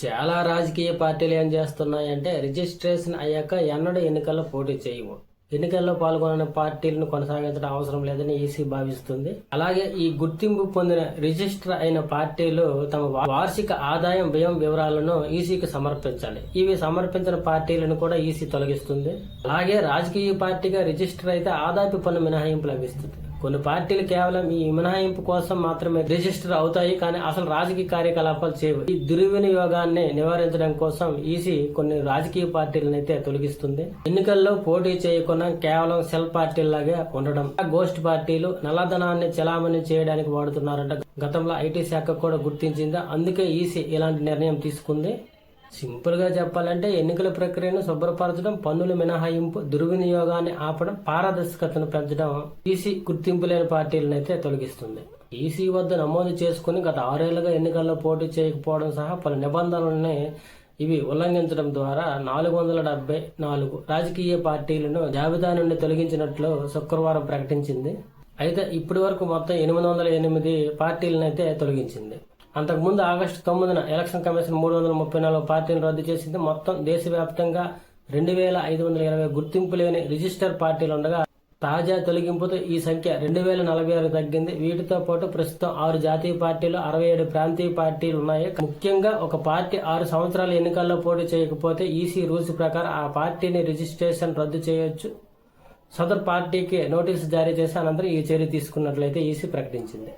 చాలా రాజకీయ పార్టీలు ఏం చేస్తున్నాయంటే రిజిస్ట్రేషన్ అయ్యాక ఎన్నడూ ఎన్నికల్లో పోటీ చేయవు. ఎన్నికల్లో పాల్గొనని పార్టీలను కొనసాగించడం అవసరం లేదని ఈసీ భావిస్తుంది. అలాగే ఈ గుర్తింపు పొందిన రిజిస్టర్ అయిన పార్టీలు తమ వార్షిక ఆదాయం వ్యయం వివరాలను ఈసీకి సమర్పించాలి. ఇవి సమర్పించిన పార్టీలను కూడా ఈసీ తొలగిస్తుంది. అలాగే రాజకీయ పార్టీగా రిజిస్టర్ అయితే ఆదాయపు పన్ను మినహాయింపు లభిస్తుంది. కొన్ని పార్టీలు కేవలం ఈ మినహాయింపు కోసం మాత్రమే రిజిస్టర్ అవుతాయి కానీ అసలు రాజకీయ కార్యకలాపాలు చేయవు. ఈ దుర్వినియోగాన్ని నివారించడం కోసం ఈసీ కొన్ని రాజకీయ పార్టీలను అయితే తొలగిస్తుంది. ఎన్నికల్లో పోటీ చేయకుండా కేవలం సెల్ పార్టీలాగా ఉండడం. గోస్ట్ పార్టీలు నల్లధనాన్ని చెలామణి చేయడానికి వాడుతున్నారంట. గతంలో ఐటీ శాఖ కూడా గుర్తించింది. అందుకే ఈసీ ఇలాంటి నిర్ణయం తీసుకుంది. సింపుల్గా చెప్పాలంటే ఎన్నికల ప్రక్రియను శుభ్రపరచడం పన్నుల మినహాయింపు దుర్వినియోగాన్ని ఆపడం పారదర్శకతను పెంచడం ఈసీ గుర్తింపు లేని పార్టీలను అయితే తొలగిస్తుంది. ఈసీ వద్ద నమోదు చేసుకుని గత ఆరేళ్ళుగా ఎన్నికల్లో పోటీ చేయకపోవడం సహా పలు నిబంధనలని ఇవి ఉల్లంఘించడం ద్వారా నాలుగు వందల డెబ్బై నాలుగు రాజకీయ పార్టీలను జాబితా నుండి తొలగించినట్లు శుక్రవారం ప్రకటించింది. అయితే ఇప్పటి వరకు మొత్తం ఎనిమిది వందల ఎనిమిది పార్టీలను అయితే తొలగించింది. అంతకుముందు ఆగస్టు తొమ్మిదిన ఎలక్షన్ కమిషన్ మూడు వందల ముప్పై నాలుగు పార్టీలను రద్దు చేసింది. మొత్తం దేశవ్యాప్తంగా రెండు వేల ఐదు వందల ఇరవై గుర్తింపు లేని రిజిస్టర్ పార్టీలు ఉండగా తాజా తొలగింపుతో ఈ సంఖ్య రెండు వేల నలభై ఆరు తగ్గింది. వీటితో పాటు ప్రస్తుతం ఆరు జాతీయ పార్టీలు అరవై ఏడు ప్రాంతీయ పార్టీలు ఉన్నాయి. ముఖ్యంగా ఒక పార్టీ ఆరు సంవత్సరాల ఎన్నికల్లో పోటీ చేయకపోతే ఈసీ రూల్స్ ప్రకారం ఆ పార్టీని రిజిస్ట్రేషన్ రద్దు చేయొచ్చు. సదరు పార్టీకి నోటీసు జారీ చేసి అనంతరం ఈ చర్య తీసుకున్నట్లయితే ఈసీ ప్రకటించింది.